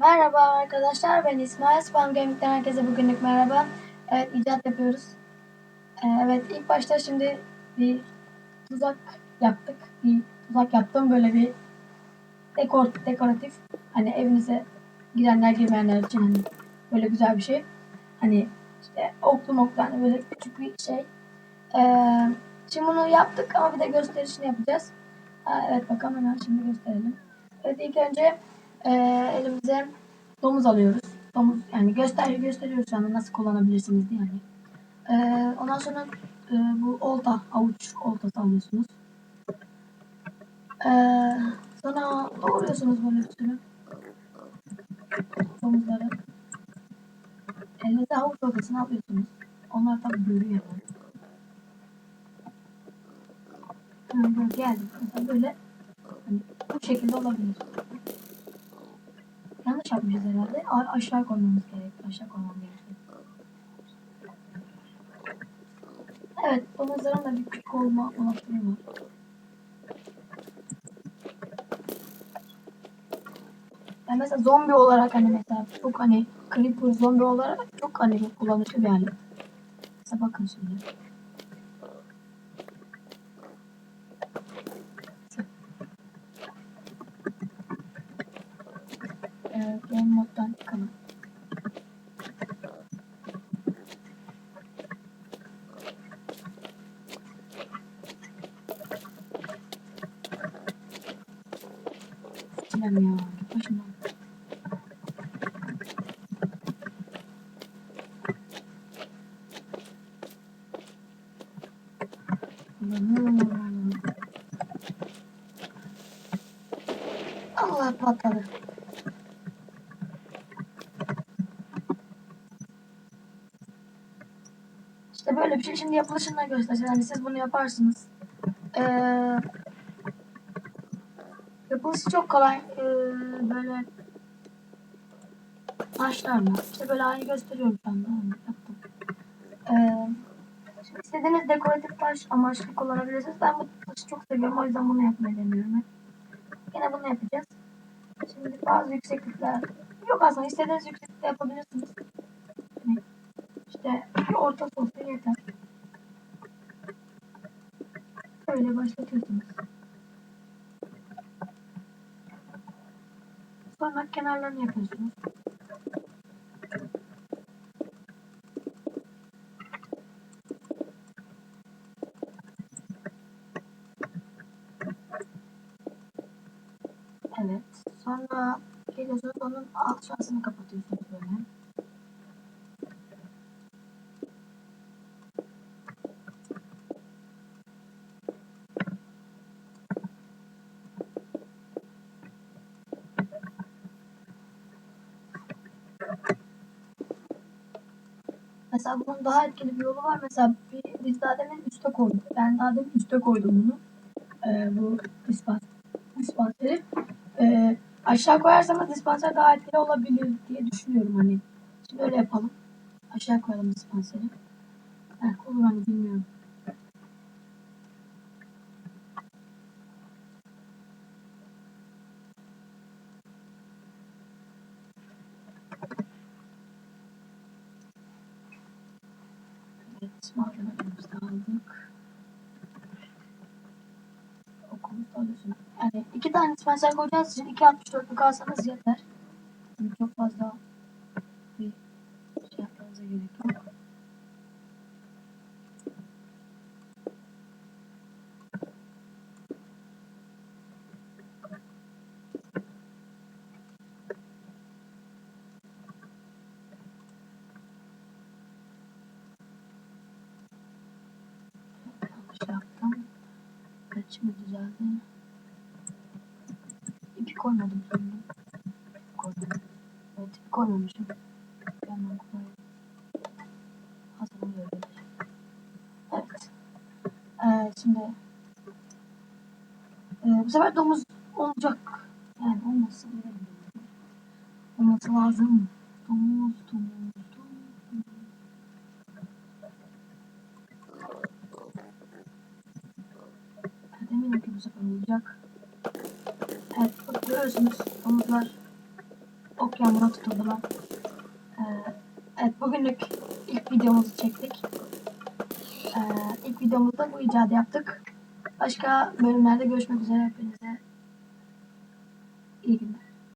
Merhaba arkadaşlar ben İsmail Spam Gaming'den herkese bugünlük merhaba. Evet icat yapıyoruz. Ee, evet ilk başta şimdi bir tuzak yaptık. Bir tuzak yaptım böyle bir dekor, dekoratif. Hani evinize girenler girmeyenler için hani böyle güzel bir şey. Hani işte oklu moklu hani böyle küçük bir şey. Ee, şimdi bunu yaptık ama bir de gösterişini yapacağız. Ha, evet bakalım hemen şimdi gösterelim. Evet ilk önce e, elimize domuz alıyoruz. Domuz yani göster gösteriyoruz şu anda nasıl kullanabilirsiniz diye yani. Ee, ondan sonra e, bu olta, avuç oltası alıyorsunuz. Ee, sonra doğruyorsunuz böyle sürü domuzları. Elinize avuç oltasını alıyorsunuz. Onlar tabii görüyor. Yani böyle geldi. Böyle hani bu şekilde olabilir. Yanlış yapmışız herhalde. A- aşağı koymamız gerek. Aşağı koymam gerekiyor. Evet, domuzların da bir küçük olma olasılığı var. Yani mesela zombi olarak hani mesela çok hani creeper zombi olarak çok hani kullanışlı bir alet. Mesela bakın şimdi. Game moddan çıkalım. Çilem ya. Başımdan. Allah patladı. İşte böyle bir şey şimdi yapılışını göstereceğiz. Hani siz bunu yaparsınız. Ee, yapılışı çok kolay. Ee, böyle taşlarla. İşte böyle aynı gösteriyorum anda. Onu yaptım. Ee, şimdi istediğiniz dekoratif taş amaçlı kullanabilirsiniz. Ben bu taşı çok seviyorum. O yüzden bunu yapmayı deniyorum. Yine bunu yapacağız. Şimdi bazı yükseklikler yok aslında istediğiniz yükseklikte yapabilirsiniz. Hani işte bir orta olsa yeter. Böyle başlatıyorsunuz. Sonra kenarlarını yapıyorsunuz. Evet. Sonra geliyorsunuz onun alt şansını kapatıyorsunuz böyle. Mesela bunun daha etkili bir yolu var. Mesela biz daha demin üste koyduk. Ben daha demin üste koydum bunu. Ee, bu dispan, dispanseri. Ee, aşağı koyarsanız dispanser daha etkili olabilir diye düşünüyorum hani. Şimdi öyle yapalım. Aşağı koyalım dispanseri. Heh, olur bilmiyorum. De aldık. Okulumuzda alıyorsunuz. Yani iki tane dispanser koyacağız için 2.64'lük alsanız yeter. Yani çok fazla bir şey yapmanıza gerek yok. Evet şimdi düzeldi. İpi koymadım sanırım. Koydum. Evet ipi koymamışım. Yandan koyayım. Hazır oluyor böyle. Evet. Ee, şimdi ee, bu sefer domuz olacak. Yani olması gerekiyor. Olması lazım. Domuz, domuz. Evet, eminim ki bu sefer olacak. Evet, görüyorsunuz domuzlar ok yağmura tutuldular. Ee, evet bugünlük ilk videomuzu çektik. Ee, ilk videomuzda bu icadı yaptık. Başka bölümlerde görüşmek üzere hepinize.